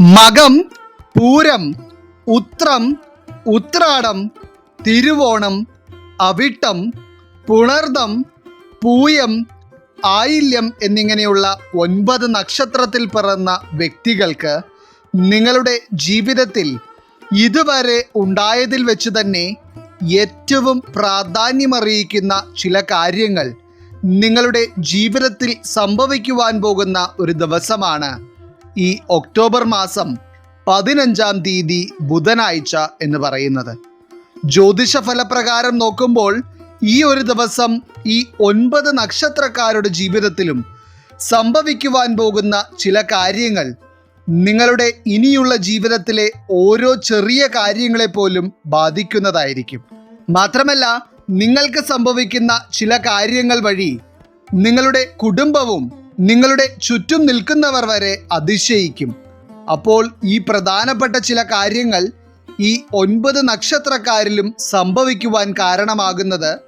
മകം പൂരം ഉത്രം ഉത്രാടം തിരുവോണം അവിട്ടം പുണർദം പൂയം ആയില്യം എന്നിങ്ങനെയുള്ള ഒൻപത് നക്ഷത്രത്തിൽ പിറന്ന വ്യക്തികൾക്ക് നിങ്ങളുടെ ജീവിതത്തിൽ ഇതുവരെ ഉണ്ടായതിൽ വെച്ച് തന്നെ ഏറ്റവും പ്രാധാന്യമറിയിക്കുന്ന ചില കാര്യങ്ങൾ നിങ്ങളുടെ ജീവിതത്തിൽ സംഭവിക്കുവാൻ പോകുന്ന ഒരു ദിവസമാണ്. ഈ ഒക്ടോബർ മാസം പതിനഞ്ചാം തീയതി ബുധനാഴ്ച എന്ന് പറയുന്നത്. ജ്യോതിഷ ഫലപ്രകാരം നോക്കുമ്പോൾ ഈ ഒരു ദിവസം ഈ ഒൻപത് നക്ഷത്രക്കാരുടെ ജീവിതത്തിലും സംഭവിക്കുവാൻ പോകുന്ന ചില കാര്യങ്ങൾ നിങ്ങളുടെ ഇനിയുള്ള ജീവിതത്തിലെ ഓരോ ചെറിയ കാര്യങ്ങളെ പോലും ബാധിക്കുന്നതായിരിക്കും. മാത്രമല്ല നിങ്ങൾക്ക് സംഭവിക്കുന്ന ചില കാര്യങ്ങൾ വഴി നിങ്ങളുടെ കുടുംബവും നിങ്ങളുടെ ചുറ്റും നിൽക്കുന്നവർ വരെ അതിശയിക്കും. അപ്പോൾ ഈ പ്രധാനപ്പെട്ട ചില കാര്യങ്ങൾ ഈ ഒൻപത് നക്ഷത്രക്കാരിലും സംഭവിക്കുവാൻ കാരണമാകുന്നത്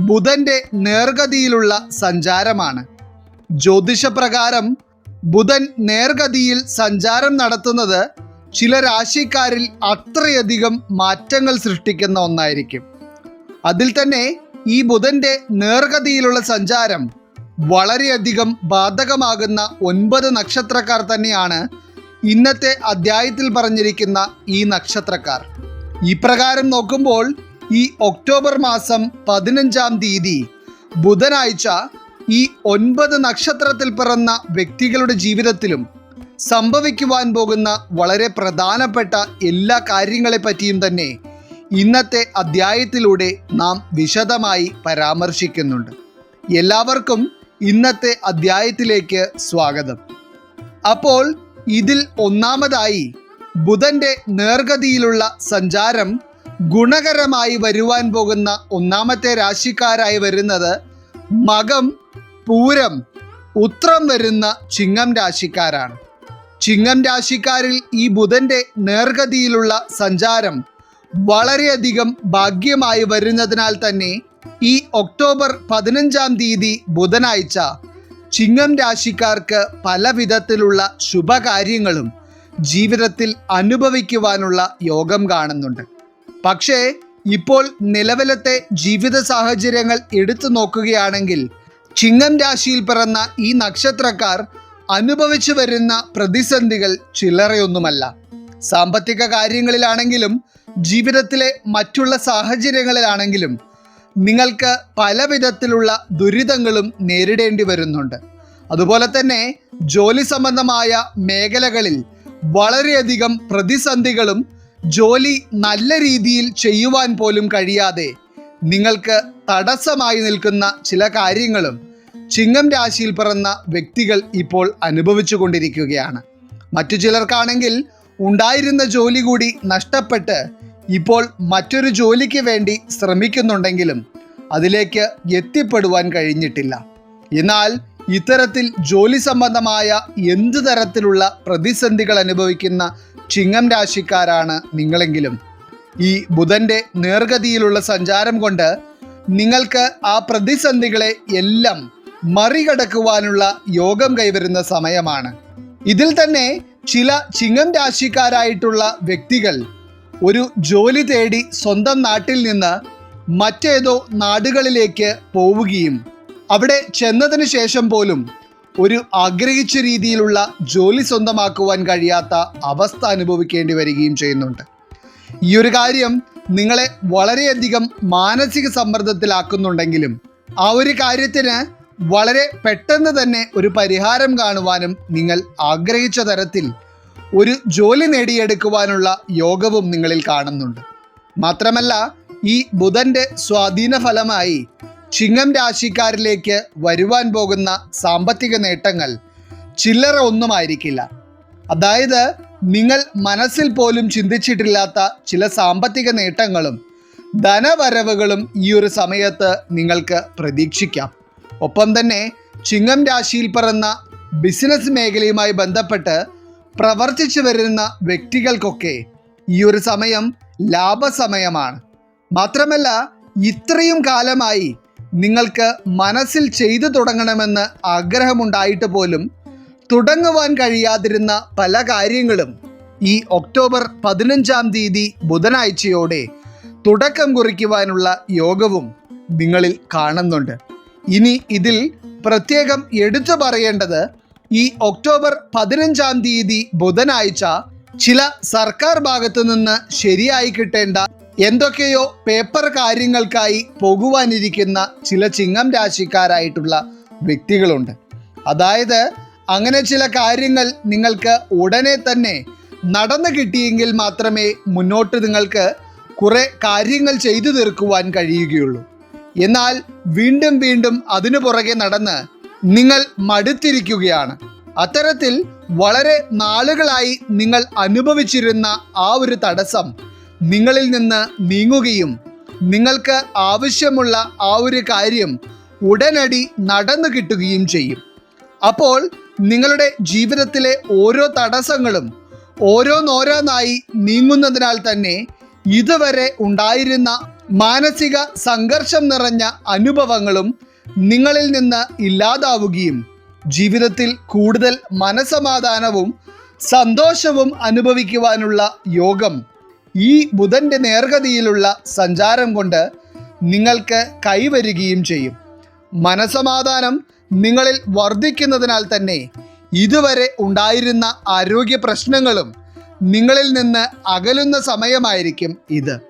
ബുധന്റെ നേർഗതിയിലുള്ള സഞ്ചാരമാണ്. ജ്യോതിഷപ്രകാരം ബുധൻ നേർഗതിയിൽ സഞ്ചാരം നടത്തുന്നത് ചില രാശിക്കാരിൽ അത്രയധികം മാറ്റങ്ങൾ സൃഷ്ടിക്കുന്ന ഒന്നായിരിക്കും. അതിൽ തന്നെ ഈ ബുധന്റെ നേർഗതിയിലുള്ള സഞ്ചാരം വളരെയധികം ബാധകമാകുന്ന ഒൻപത് നക്ഷത്രക്കാർ തന്നെയാണ് ഇന്നത്തെ അധ്യായത്തിൽ പറഞ്ഞിരിക്കുന്ന ഈ നക്ഷത്രക്കാർ. ഇപ്രകാരം നോക്കുമ്പോൾ ഈ ഒക്ടോബർ മാസം പതിനഞ്ചാം തീയതി ബുധനാഴ്ച ഈ ഒൻപത് നക്ഷത്രത്തിൽ പിറന്ന വ്യക്തികളുടെ ജീവിതത്തിലും സംഭവിക്കുവാൻ പോകുന്ന വളരെ പ്രധാനപ്പെട്ട എല്ലാ കാര്യങ്ങളെപ്പറ്റിയും തന്നെ ഇന്നത്തെ അധ്യായത്തിലൂടെ നാം വിശദമായി പരാമർശിക്കുന്നുണ്ട്. എല്ലാവർക്കും ഇന്നത്തെ അധ്യായത്തിലേക്ക് സ്വാഗതം. അപ്പോൾ ഇതിൽ ഒന്നാമതായി ബുധന്റെ നേർഗതിയിലുള്ള സഞ്ചാരം ഗുണകരമായി വരുവാൻ പോകുന്ന ഒന്നാമത്തെ രാശിക്കാരായി വരുന്നത് മകം പൂരം ഉത്രം വരുന്ന ചിങ്ങം രാശിക്കാരാണ്. ചിങ്ങം രാശിക്കാരിൽ ഈ ബുധന്റെ നേർഗതിയിലുള്ള സഞ്ചാരം വളരെയധികം ഭാഗ്യമായി വരുന്നതിനാൽ തന്നെ ഈ ഒക്ടോബർ പതിനഞ്ചാം തീയതി ബുധനാഴ്ച ചിങ്ങം രാശിക്കാർക്ക് പല വിധത്തിലുള്ള ശുഭകാര്യങ്ങളും ജീവിതത്തിൽ അനുഭവിക്കുവാനുള്ള യോഗം കാണുന്നുണ്ട്. പക്ഷേ ഇപ്പോൾ നിലവിലത്തെ ജീവിത സാഹചര്യങ്ങൾ എടുത്തു നോക്കുകയാണെങ്കിൽ ചിങ്ങം രാശിയിൽ പിറന്ന ഈ നക്ഷത്രക്കാർ അനുഭവിച്ചു വരുന്ന പ്രതിസന്ധികൾ ചില്ലറയൊന്നുമല്ല. സാമ്പത്തിക കാര്യങ്ങളിലാണെങ്കിലും ജീവിതത്തിലെ മറ്റുള്ള സാഹചര്യങ്ങളിലാണെങ്കിലും നിങ്ങൾക്ക് പല വിധത്തിലുള്ള ദുരിതങ്ങളും നേരിടേണ്ടി വരുന്നുണ്ട്. അതുപോലെ തന്നെ ജോലി സംബന്ധമായ മേഖലകളിൽ വളരെയധികം പ്രതിസന്ധികളും ജോലി നല്ല രീതിയിൽ ചെയ്യുവാൻ പോലും കഴിയാതെ നിങ്ങൾക്ക് തടസ്സമായി നിൽക്കുന്ന ചില കാര്യങ്ങളും ചിങ്ങം രാശിയിൽ പിറന്ന വ്യക്തികൾ ഇപ്പോൾ അനുഭവിച്ചു കൊണ്ടിരിക്കുകയാണ്. മറ്റു ചിലർക്കാണെങ്കിൽ ഉണ്ടായിരുന്ന ജോലി കൂടി നഷ്ടപ്പെട്ട് ഇപ്പോൾ മറ്റൊരു ജോലിക്ക് വേണ്ടി ശ്രമിക്കുന്നുണ്ടെങ്കിലും അതിലേക്ക് എത്തിപ്പെടുവാൻ കഴിഞ്ഞിട്ടില്ല. എന്നാൽ ഇത്തരത്തിൽ ജോലി സംബന്ധമായ എന്ത് തരത്തിലുള്ള പ്രതിസന്ധികൾ അനുഭവിക്കുന്ന ചിങ്ങം രാശിക്കാരാണ് നിങ്ങളെങ്കിലും. ഈ ബുധന്റെ നേർഗതിയിലുള്ള സഞ്ചാരം കൊണ്ട് നിങ്ങൾക്ക് ആ പ്രതിസന്ധികളെ എല്ലാം മറികടക്കുവാനുള്ള യോഗം കൈവരുന്ന സമയമാണ്. ഇതിൽ തന്നെ ചില ചിങ്ങം രാശിക്കാരായിട്ടുള്ള വ്യക്തികൾ ഒരു ജോലി തേടി സ്വന്തം നാട്ടിൽ നിന്ന് മറ്റേതോ നാടുകളിലേക്ക് പോവുകയും അവിടെ ചെന്നതിന് ശേഷം പോലും ഒരു ആഗ്രഹിച്ച രീതിയിലുള്ള ജോലി സ്വന്തമാക്കുവാൻ കഴിയാത്ത അവസ്ഥ അനുഭവിക്കേണ്ടി വരികയും ചെയ്യുന്നുണ്ട്. ഈ ഒരു കാര്യം നിങ്ങളെ വളരെയധികം മാനസിക സമ്മർദ്ദത്തിലാക്കുന്നുണ്ടെങ്കിലും ആ ഒരു കാര്യത്തിന് വളരെ പെട്ടെന്ന് തന്നെ ഒരു പരിഹാരം കാണുവാനും നിങ്ങൾ ആഗ്രഹിച്ച തരത്തിൽ ഒരു ജോലി നേടിയെടുക്കുവാനുള്ള യോഗവും നിങ്ങളിൽ കാണുന്നുണ്ട്. മാത്രമല്ല ഈ ബുധന്റെ സ്വാധീന ഫലമായി ചിങ്ങം രാശിക്കാരിലേക്ക് വരുവാൻ പോകുന്ന സാമ്പത്തിക നേട്ടങ്ങൾ ചില്ലറ ഒന്നുമായിരിക്കില്ല. അതായത് നിങ്ങൾ മനസ്സിൽ പോലും ചിന്തിച്ചിട്ടില്ലാത്ത ചില സാമ്പത്തിക നേട്ടങ്ങളും ധനവരവുകളും ഈ ഒരു സമയത്ത് നിങ്ങൾക്ക് പ്രതീക്ഷിക്കാം. ഒപ്പം തന്നെ ചിങ്ങം രാശിയിൽ പിറന്ന ബിസിനസ് മേഖലയുമായി ബന്ധപ്പെട്ട് പ്രവർത്തിച്ചു വരുന്ന വ്യക്തികൾക്കൊക്കെ ഈ ഒരു സമയം ലാഭസമയമാണ്. മാത്രമല്ല ഇത്രയും കാലമായി നിങ്ങൾക്ക് മനസ്സിൽ ചെയ്തു തുടങ്ങണമെന്ന് ആഗ്രഹമുണ്ടായിട്ട് പോലും തുടങ്ങുവാൻ കഴിയാതിരുന്ന പല കാര്യങ്ങളും ഈ ഒക്ടോബർ പതിനഞ്ചാം തീയതി ബുധനാഴ്ചയോടെ തുടക്കം കുറിക്കുവാനുള്ള യോഗവും നിങ്ങളിൽ കാണുന്നുണ്ട്. ഇനി ഇതിൽ പ്രത്യേകം എടുത്തു പറയേണ്ടത് ഈ ഒക്ടോബർ പതിനഞ്ചാം തീയതി ബുധനാഴ്ച ചില സർക്കാർ ഭാഗത്തു നിന്ന് ശരിയായി കിട്ടേണ്ട എന്തൊക്കെയോ പേപ്പർ കാര്യങ്ങൾക്കായി പോകുവാനിരിക്കുന്ന ചില ചിങ്ങം രാശിക്കാരായിട്ടുള്ള വ്യക്തികളുണ്ട്. അതായത് അങ്ങനെ ചില കാര്യങ്ങൾ നിങ്ങൾക്ക് ഉടനെ തന്നെ നടന്നു കിട്ടിയെങ്കിൽ മാത്രമേ മുന്നോട്ട് നിങ്ങൾക്ക് കുറെ കാര്യങ്ങൾ ചെയ്തു തീർക്കുവാൻ കഴിയുകയുള്ളൂ. എന്നാൽ വീണ്ടും വീണ്ടും അതിനു പുറകെ നടന്ന് നിങ്ങൾ മടുത്തിരിക്കുകയാണ്. അത്തരത്തിൽ വളരെ നാളുകളായി നിങ്ങൾ അനുഭവിച്ചിരുന്ന ആ ഒരു തടസ്സം നിങ്ങളിൽ നിന്ന് നീങ്ങുകയും നിങ്ങൾക്ക് ആവശ്യമുള്ള ആ ഒരു കാര്യം ഉടനടി നടന്നു കിട്ടുകയും ചെയ്യും. അപ്പോൾ നിങ്ങളുടെ ജീവിതത്തിലെ ഓരോ തടസ്സങ്ങളും ഓരോന്നോരോന്നായി നീങ്ങുന്നതിനാൽ തന്നെ ഇതുവരെ ഉണ്ടായിരുന്ന മാനസിക സംഘർഷം നിറഞ്ഞ അനുഭവങ്ങളും നിങ്ങളിൽ നിന്ന് ഇല്ലാതാവുകയും ജീവിതത്തിൽ കൂടുതൽ മനസമാധാനവും സന്തോഷവും അനുഭവിക്കുവാനുള്ള യോഗം ഈ ബുധന്റെ നേർഗതിയിലുള്ള സഞ്ചാരം കൊണ്ട് നിങ്ങൾക്ക് കൈവരികയും ചെയ്യും. മനസമാധാനം നിങ്ങളിൽ വർദ്ധിക്കുന്നതിനാൽ തന്നെ ഇതുവരെ ഉണ്ടായിരുന്ന ആരോഗ്യ പ്രശ്നങ്ങളും നിങ്ങളിൽ നിന്ന് അകലുന്ന സമയമായിരിക്കും ഇത്.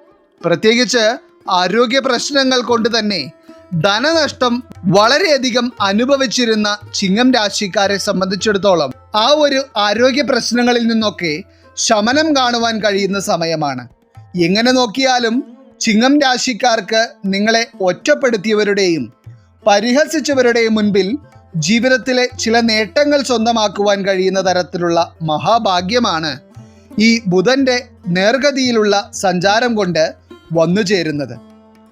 പ്രത്യേകിച്ച് ആരോഗ്യ പ്രശ്നങ്ങൾ കൊണ്ട് തന്നെ ധനനഷ്ടം വളരെയധികം അനുഭവിച്ചിരുന്ന ചിങ്ങം രാശിക്കാരെ സംബന്ധിച്ചിടത്തോളം ആ ഒരു ആരോഗ്യ പ്രശ്നങ്ങളിൽ നിന്നൊക്കെ ശമനം കാണുവാൻ കഴിയുന്ന സമയമാണ്. എങ്ങനെ നോക്കിയാലും ചിങ്ങം രാശിക്കാർക്ക് നിങ്ങളെ ഒറ്റപ്പെടുത്തിയവരുടെയും പരിഹസിച്ചവരുടെയും മുൻപിൽ ജീവിതത്തിലെ ചില നേട്ടങ്ങൾ സ്വന്തമാക്കുവാൻ കഴിയുന്ന തരത്തിലുള്ള മഹാഭാഗ്യമാണ് ഈ ബുധന്റെ നേർഗതിയിലുള്ള സഞ്ചാരം കൊണ്ട് വന്നു ചേരുന്നത്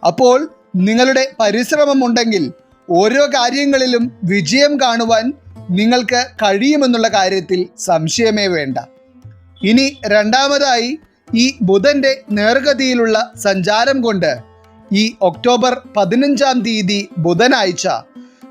അപ്പോൾ നിങ്ങളുടെ പരിശ്രമം ഉണ്ടെങ്കിൽ ഓരോ കാര്യങ്ങളിലും വിജയം കാണുവാൻ നിങ്ങൾക്ക് കഴിയുമെന്നുള്ള കാര്യത്തിൽ സംശയമേ വേണ്ട. ഇനി രണ്ടാമതായി ഈ ബുധന്റെ നേർഗതിയിലുള്ള സഞ്ചാരം കൊണ്ട് ഈ ഒക്ടോബർ പതിനഞ്ചാം തീയതി ബുധനാഴ്ച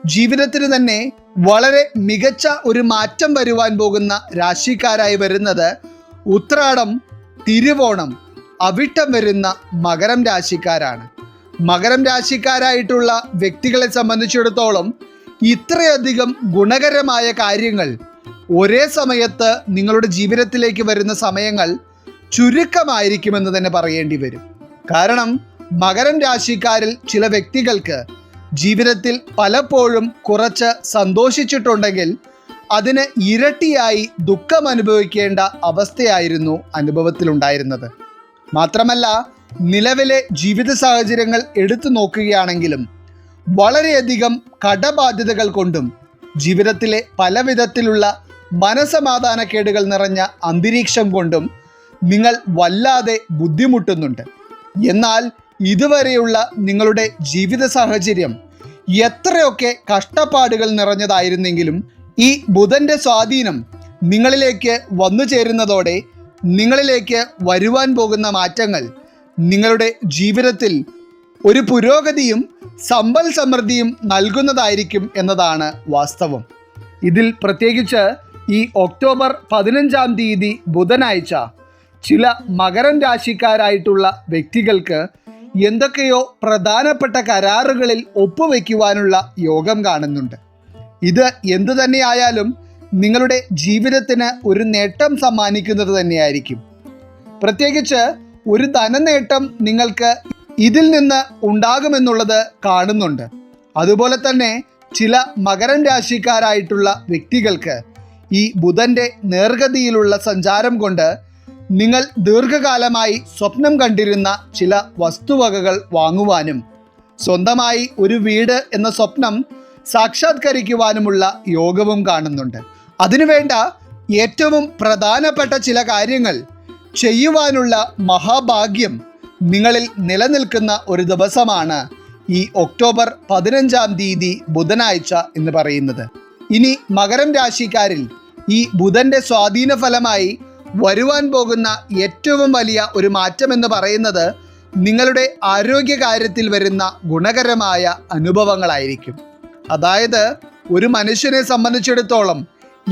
ജീവിതത്തിന് തന്നെ വളരെ മികച്ച ഒരു മാറ്റം വരുവാൻ പോകുന്ന രാശിക്കാരായി വരുന്നത് ഉത്രാടം തിരുവോണം അവിട്ടം വരുന്ന മകരം രാശിക്കാരാണ്. മകരം രാശിക്കാരായിട്ടുള്ള വ്യക്തികളെ സംബന്ധിച്ചിടത്തോളം ഇത്രയധികം ഗുണകരമായ കാര്യങ്ങൾ ഒരേ സമയത്ത് നിങ്ങളുടെ ജീവിതത്തിലേക്ക് വരുന്ന സമയങ്ങൾ ചുരുക്കമായിരിക്കുമെന്ന് തന്നെ പറയേണ്ടി വരും. കാരണം മകരം രാശിക്കാരിൽ ചില വ്യക്തികൾക്ക് ജീവിതത്തിൽ പലപ്പോഴും കുറച്ച് സന്തോഷിച്ചിട്ടുണ്ടെങ്കിൽ അതിന് ഇരട്ടിയായി ദുഃഖം അനുഭവിക്കേണ്ട അവസ്ഥയായിരുന്നു അനുഭവത്തിലുണ്ടായിരുന്നത്. മാത്രമല്ല നിലവിലെ ജീവിത സാഹചര്യങ്ങൾ എടുത്തു നോക്കുകയാണെങ്കിലും വളരെയധികം കടബാധ്യതകൾ കൊണ്ടും ജീവിതത്തിലെ പല വിധത്തിലുള്ള മനസമാധാനക്കേടുകൾ നിറഞ്ഞ അന്തരീക്ഷം കൊണ്ടും നിങ്ങൾ വല്ലാതെ ബുദ്ധിമുട്ടുന്നുണ്ട്. എന്നാൽ ഇതുവരെയുള്ള നിങ്ങളുടെ ജീവിത സാഹചര്യം എത്രയൊക്കെ കഷ്ടപ്പാടുകൾ നിറഞ്ഞതായിരുന്നെങ്കിലും ഈ ബുധന്റെ സ്വാധീനം നിങ്ങളിലേക്ക് വന്നു ചേരുന്നതോടെ നിങ്ങളിലേക്ക് വരുവാൻ പോകുന്ന മാറ്റങ്ങൾ നിങ്ങളുടെ ജീവിതത്തിൽ ഒരു പുരോഗതിയും സമ്പൽ സമൃദ്ധിയും നൽകുന്നതായിരിക്കും എന്നതാണ് വാസ്തവം. ഇതിൽ പ്രത്യേകിച്ച് ഈ ഒക്ടോബർ പതിനഞ്ചാം തീയതി ബുധനാഴ്ച ചില മകരം രാശിക്കാരായിട്ടുള്ള വ്യക്തികൾക്ക് എന്തൊക്കെയോ പ്രധാനപ്പെട്ട കരാറുകളിൽ ഒപ്പുവെക്കുവാനുള്ള യോഗം കാണുന്നുണ്ട്. ഇത് എന്തു തന്നെയായാലും നിങ്ങളുടെ ജീവിതത്തിന് ഒരു നേട്ടം സമ്മാനിക്കുന്നത് തന്നെയായിരിക്കും. പ്രത്യേകിച്ച് ഒരു ധനനേട്ടം നിങ്ങൾക്ക് ഇതിൽ നിന്ന് ഉണ്ടാകുമെന്നുള്ളത് കാണുന്നുണ്ട്. അതുപോലെ തന്നെ ചില മകരം രാശിക്കാരായിട്ടുള്ള വ്യക്തികൾക്ക് ഈ ബുധന്റെ നേർഗതിയിലുള്ള സഞ്ചാരം കൊണ്ട് നിങ്ങൾ ദീർഘകാലമായി സ്വപ്നം കണ്ടിരുന്ന ചില വസ്തുവകകൾ വാങ്ങുവാനും സ്വന്തമായി ഒരു വീട് എന്ന സ്വപ്നം സാക്ഷാത്കരിക്കുവാനുമുള്ള യോഗവും കാണുന്നുണ്ട്. അതിനുവേണ്ട ഏറ്റവും പ്രധാനപ്പെട്ട ചില കാര്യങ്ങൾ ചെയ്യുവാനുള്ള മഹാഭാഗ്യം നിങ്ങളിൽ നിലനിൽക്കുന്ന ഒരു ദിവസമാണ് ഈ ഒക്ടോബർ പതിനഞ്ചാം തീയതി ബുധനാഴ്ച എന്ന് പറയുന്നത്. ഇനി മകരം രാശിക്കാരിൽ ഈ ബുധന്റെ സ്വാധീന ഫലമായി വരുവാൻ പോകുന്ന ഏറ്റവും വലിയ ഒരു മാറ്റം എന്ന് പറയുന്നത് നിങ്ങളുടെ ആരോഗ്യകാര്യത്തിൽ വരുന്ന ഗുണകരമായ അനുഭവങ്ങളായിരിക്കും. അതായത് ഒരു മനുഷ്യനെ സംബന്ധിച്ചിടത്തോളം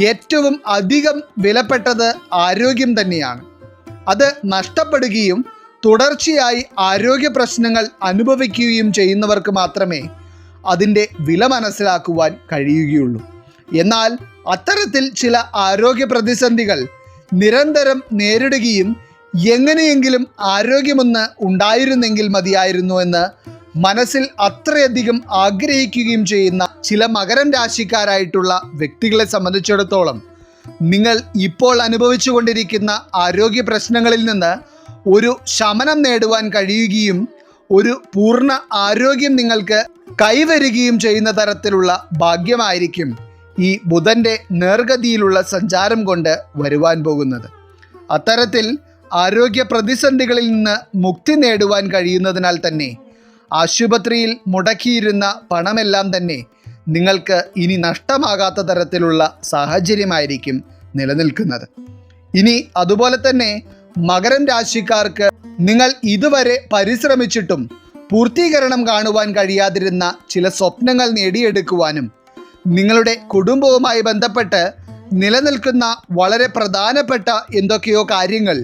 ഏറ്റവും അധികം വിലപ്പെട്ടത് ആരോഗ്യം തന്നെയാണ്. അത് നഷ്ടപ്പെടുകയും തുടർച്ചയായി ആരോഗ്യ പ്രശ്നങ്ങൾ അനുഭവിക്കുകയും ചെയ്യുന്നവർക്ക് മാത്രമേ അതിന്റെ വില മനസ്സിലാക്കുവാൻ കഴിയുകയുള്ളൂ. എന്നാൽ അത്തരത്തിൽ ചില ആരോഗ്യ പ്രതിസന്ധികൾ നിരന്തരം നേരിടുകയും എങ്ങനെയെങ്കിലും ആരോഗ്യമൊന്ന് ഉണ്ടായിരുന്നെങ്കിൽ മതിയായിരുന്നു എന്ന് മനസ്സിൽ അത്രയധികം ആഗ്രഹിക്കുകയും ചെയ്യുന്ന ചില മകരം രാശിക്കാരായിട്ടുള്ള വ്യക്തികളെ സംബന്ധിച്ചിടത്തോളം നിങ്ങൾ ഇപ്പോൾ അനുഭവിച്ചുകൊണ്ടിരിക്കുന്ന ആരോഗ്യ പ്രശ്നങ്ങളിൽ നിന്ന് ഒരു ശമനം നേടുവാൻ കഴിയുകയും ഒരു പൂർണ ആരോഗ്യം നിങ്ങൾക്ക് കൈവരികയും ചെയ്യുന്ന തരത്തിലുള്ള ഭാഗ്യമായിരിക്കും ഈ ബുധന്റെ നേർഗതിയിലുള്ള സഞ്ചാരം കൊണ്ട് വരുവാൻ പോകുന്നത്. അത്തരത്തിൽ ആരോഗ്യ പ്രതിസന്ധികളിൽ നിന്ന് മുക്തി നേടുവാൻ കഴിയുന്നതിനാൽ തന്നെ ആശുപത്രിയിൽ മുടക്കിയിരുന്ന പണമെല്ലാം തന്നെ നിങ്ങൾക്ക് ഇനി നഷ്ടമാകാത്ത തരത്തിലുള്ള സാഹചര്യമായിരിക്കും നിലനിൽക്കുന്നത്. ഇനി അതുപോലെ തന്നെ മകരം രാശിക്കാർക്ക് നിങ്ങൾ ഇതുവരെ പരിശ്രമിച്ചിട്ടും പൂർത്തീകരണം കാണുവാൻ കഴിയാതിരുന്ന ചില സ്വപ്നങ്ങൾ നേടിയെടുക്കുവാനും നിങ്ങളുടെ കുടുംബവുമായി ബന്ധപ്പെട്ട് നിലനിൽക്കുന്ന വളരെ പ്രധാനപ്പെട്ട എന്തൊക്കെയോ കാര്യങ്ങൾ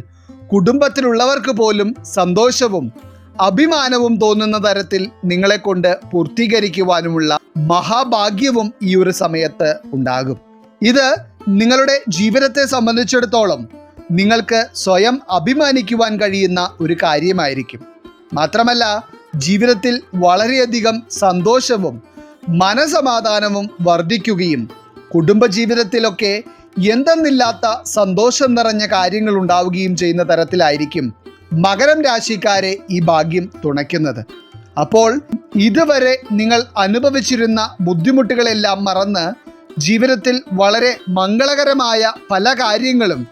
കുടുംബത്തിലുള്ളവർക്ക് പോലും സന്തോഷവും അഭിമാനവും തോന്നുന്ന തരത്തിൽ നിങ്ങളെ കൊണ്ട് പൂർത്തീകരിക്കുവാനുമുള്ള മഹാഭാഗ്യവും ഈ ഒരു സമയത്ത് ഉണ്ടാകും. ഇത് നിങ്ങളുടെ ജീവിതത്തെ സംബന്ധിച്ചിടത്തോളം നിങ്ങൾക്ക് സ്വയം അഭിമാനിക്കുവാൻ കഴിയുന്ന ഒരു കാര്യമായിരിക്കും. മാത്രമല്ല ജീവിതത്തിൽ വളരെയധികം സന്തോഷവും മനസമാധാനവും വർദ്ധിക്കുകയും കുടുംബജീവിതത്തിലൊക്കെ എന്തെന്നില്ലാത്ത സന്തോഷം നിറഞ്ഞ കാര്യങ്ങൾ ഉണ്ടാവുകയും ചെയ്യുന്ന തരത്തിലായിരിക്കും മകരം രാശിക്കാരെ ഈ ഭാഗ്യം തുണയ്ക്കുന്നത്. അപ്പോൾ ഇതുവരെ നിങ്ങൾ അനുഭവിച്ചിരുന്ന ബുദ്ധിമുട്ടുകളെല്ലാം മറന്ന് ജീവിതത്തിൽ വളരെ മംഗളകരമായ പല കാര്യങ്ങളും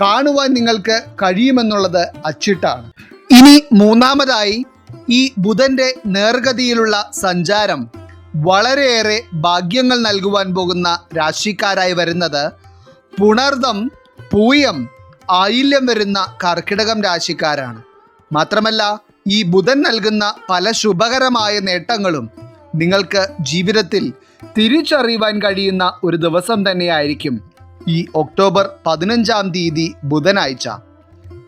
കാണുവാൻ നിങ്ങൾക്ക് കഴിയുമെന്നുള്ളത് അച്ചിട്ടാണ്. ഇനി മൂന്നാമതായി ഈ ബുധന്റെ നേർഗതിയിലുള്ള സഞ്ചാരം വളരെയേറെ ഭാഗ്യങ്ങൾ നൽകുവാൻ പോകുന്ന രാശിക്കാരായി വരുന്നത് പുണർദം പൂയം ആയില്യം വരുന്ന കർക്കിടകം രാശിക്കാരാണ്. മാത്രമല്ല ഈ ബുധൻ നൽകുന്ന പല ശുഭകരമായ നേട്ടങ്ങളും നിങ്ങൾക്ക് ജീവിതത്തിൽ തിരിച്ചറിയുവാൻ കഴിയുന്ന ഒരു ദിവസം തന്നെയായിരിക്കും ഈ ഒക്ടോബർ പതിനഞ്ചാം തീയതി ബുധനാഴ്ച.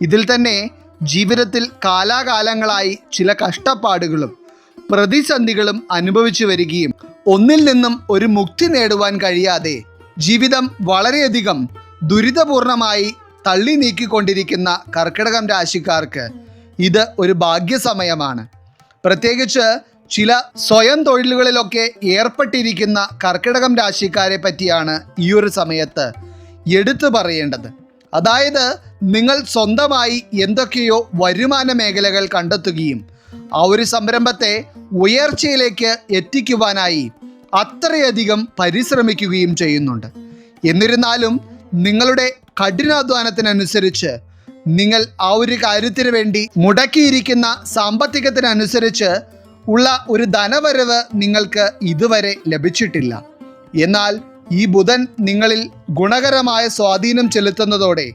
ഇതിൽ തന്നെ ജീവിതത്തിൽ കാലാകാലങ്ങളായി ചില കഷ്ടപ്പാടുകളും പ്രതിസന്ധികളും അനുഭവിച്ചു വരികയും ഒന്നിൽ നിന്നും ഒരു മുക്തി നേടുവാൻ കഴിയാതെ ജീവിതം വളരെയധികം ദുരിതപൂർണമായി തള്ളി നീക്കിക്കൊണ്ടിരിക്കുന്ന കർക്കിടകം രാശിക്കാർക്ക് ഇത് ഒരു ഭാഗ്യസമയമാണ്. പ്രത്യേകിച്ച് ചില സ്വയം തൊഴിലുകളിലൊക്കെ ഏർപ്പെട്ടിരിക്കുന്ന കർക്കിടകം രാശിക്കാരെ പറ്റിയാണ് ഈ ഒരു സമയത്ത് എടുത്തു പറയേണ്ടത്. അതായത് നിങ്ങൾ സ്വന്തമായി എന്തൊക്കെയോ വരുമാന മേഖലകൾ കണ്ടെത്തുകയും ആ ഒരു സംരംഭത്തെ ഉയർച്ചയിലേക്ക് എത്തിക്കുവാനായി അത്രയധികം പരിശ്രമിക്കുകയും ചെയ്യുന്നുണ്ട്. എന്നിരുന്നാലും നിങ്ങളുടെ കഠിനാധ്വാനത്തിനനുസരിച്ച് നിങ്ങൾ ആ ഒരു കാര്യത്തിന് വേണ്ടി മുടക്കിയിരിക്കുന്ന സാമ്പത്തികത്തിനനുസരിച്ച് ഉള്ള ഒരു ധനവരവ് നിങ്ങൾക്ക് ഇതുവരെ ലഭിച്ചിട്ടില്ല. എന്നാൽ ഈ ബുധൻ നിങ്ങളിൽ ഗുണകരമായ സ്വാധീനം ചെലുത്തുന്നതോടെ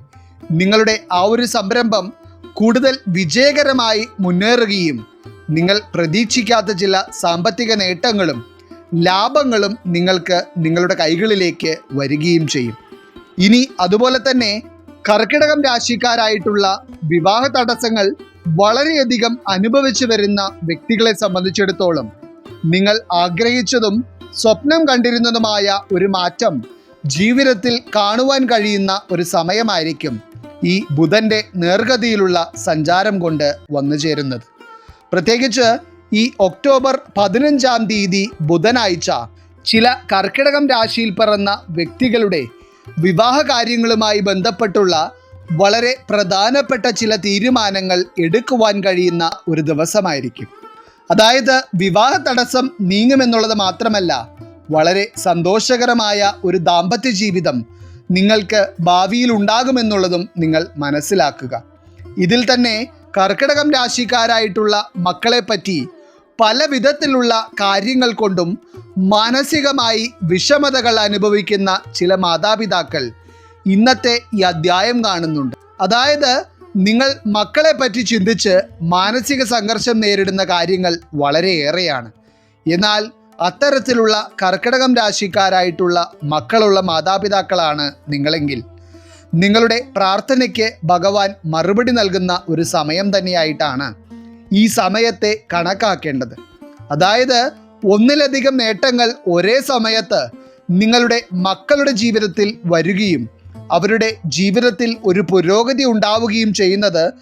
നിങ്ങളുടെ ആ ഒരു സംരംഭം കൂടുതൽ വിജയകരമായി മുന്നേറുകയും നിങ്ങൾ പ്രതീക്ഷിക്കാത്ത ചില സാമ്പത്തിക നേട്ടങ്ങളും ലാഭങ്ങളും നിങ്ങൾക്ക് നിങ്ങളുടെ കൈകളിലേക്ക് വരികയും ചെയ്യും. ഇനി അതുപോലെ തന്നെ കർക്കിടകം രാശിക്കാരായിട്ടുള്ള വിവാഹ തടസ്സങ്ങൾ വളരെയധികം അനുഭവിച്ചു വരുന്ന വ്യക്തികളെ സംബന്ധിച്ചിടത്തോളം നിങ്ങൾ ആഗ്രഹിച്ചതും സ്വപ്നം കണ്ടിരുന്നതുമായ ഒരു മാറ്റം ജീവിതത്തിൽ കാണുവാൻ കഴിയുന്ന ഒരു സമയമായിരിക്കും ഈ ബുധന്റെ നേർഗതിയിലുള്ള സഞ്ചാരം കൊണ്ട് വന്നു ചേരുന്നത്. പ്രത്യേകിച്ച് ഈ ഒക്ടോബർ പതിനഞ്ചാം തീയതി ബുധനാഴ്ച ചില കർക്കിടകം രാശിയിൽ പിറന്ന വ്യക്തികളുടെ വിവാഹ കാര്യങ്ങളുമായി ബന്ധപ്പെട്ടുള്ള വളരെ പ്രധാനപ്പെട്ട ചില തീരുമാനങ്ങൾ എടുക്കുവാൻ കഴിയുന്ന ഒരു ദിവസമായിരിക്കും. അതായത് വിവാഹ തടസ്സം നീങ്ങുമെന്നുള്ളത് മാത്രമല്ല വളരെ സന്തോഷകരമായ ഒരു ദാമ്പത്യ ജീവിതം നിങ്ങൾക്ക് ഭാവിയിൽ ഉണ്ടാകുമെന്നുള്ളതും നിങ്ങൾ മനസ്സിലാക്കുക. ഇതിൽ തന്നെ കർക്കിടകം രാശിക്കാരായിട്ടുള്ള മക്കളെ പറ്റി പല വിധത്തിലുള്ള കാര്യങ്ങൾ കൊണ്ടും മാനസികമായി വിഷമതകൾ അനുഭവിക്കുന്ന ചില മാതാപിതാക്കൾ ഇന്നത്തെ ഈ അധ്യായം കാണുന്നുണ്ട്. അതായത് നിങ്ങൾ മക്കളെ പറ്റി ചിന്തിച്ച് മാനസിക സംഘർഷം നേരിടുന്ന കാര്യങ്ങൾ വളരെയേറെയാണ്. എന്നാൽ അത്തരത്തിലുള്ള കർക്കിടകം രാശിക്കാരായിട്ടുള്ള മക്കളുള്ള മാതാപിതാക്കളാണ് നിങ്ങളെങ്കിൽ. നിങ്ങളുടെ പ്രാർത്ഥനയ്ക്ക് ഭഗവാൻ മറുപടി നൽകുന്ന ഒരു സമയം തന്നെയായിട്ടാണ്. ഈ സമയത്തെ കണക്കാക്കേണ്ടത്. അതായത് ഒന്നിലധികം നേട്ടങ്ങൾ ഒരേ സമയത്ത് നിങ്ങളുടെ മക്കളുടെ ജീവിതത്തിൽ വരികയും അവരുടെ ജീവിതത്തിൽ ഒരു പുരോഗതി ഉണ്ടാവുകയും ചെയ്യുന്നത്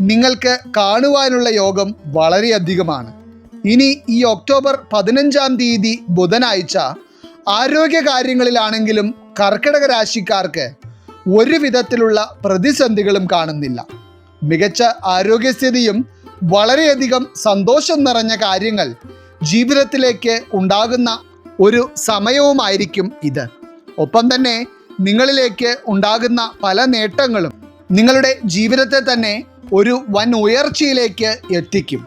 നിങ്ങൾക്ക് കാണുവാനുള്ള യോഗം വളരെയധികമാണ്. ഇനി ഈ ഒക്ടോബർ പതിനഞ്ചാം തീയതി ബുധനാഴ്ച ആരോഗ്യ കാര്യങ്ങളിലാണെങ്കിലും കർക്കിടക രാശിക്കാർക്ക് ഒരു വിധത്തിലുള്ള പ്രതിസന്ധികളും കാണുന്നില്ല. മികച്ച ആരോഗ്യസ്ഥിതിയും വളരെയധികം സന്തോഷം നിറഞ്ഞ കാര്യങ്ങൾ ജീവിതത്തിലേക്ക് ഉണ്ടാകുന്ന ഒരു സമയവുമായിരിക്കും ഇത്. ഒപ്പം തന്നെ നിങ്ങളിലേക്ക് ഉണ്ടാകുന്ന പല നേട്ടങ്ങളും നിങ്ങളുടെ ജീവിതത്തെ തന്നെ ഒരു വൻ ഉയർച്ചയിലേക്ക് എത്തിക്കും.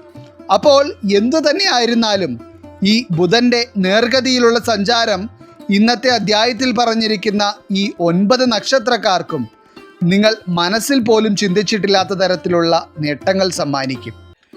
അപ്പോൾ എന്തു തന്നെ ആയിരുന്നാലും ഈ ബുധന്റെ നേർഗതിയിലുള്ള സഞ്ചാരം ഇന്നത്തെ അധ്യായത്തിൽ പറഞ്ഞിരിക്കുന്ന ഈ ഒൻപത് നക്ഷത്രക്കാർക്കും നിങ്ങൾ മനസ്സിൽ പോലും ചിന്തിച്ചിട്ടില്ലാത്ത തരത്തിലുള്ള നേട്ടങ്ങൾ സമ്മാനിക്കും.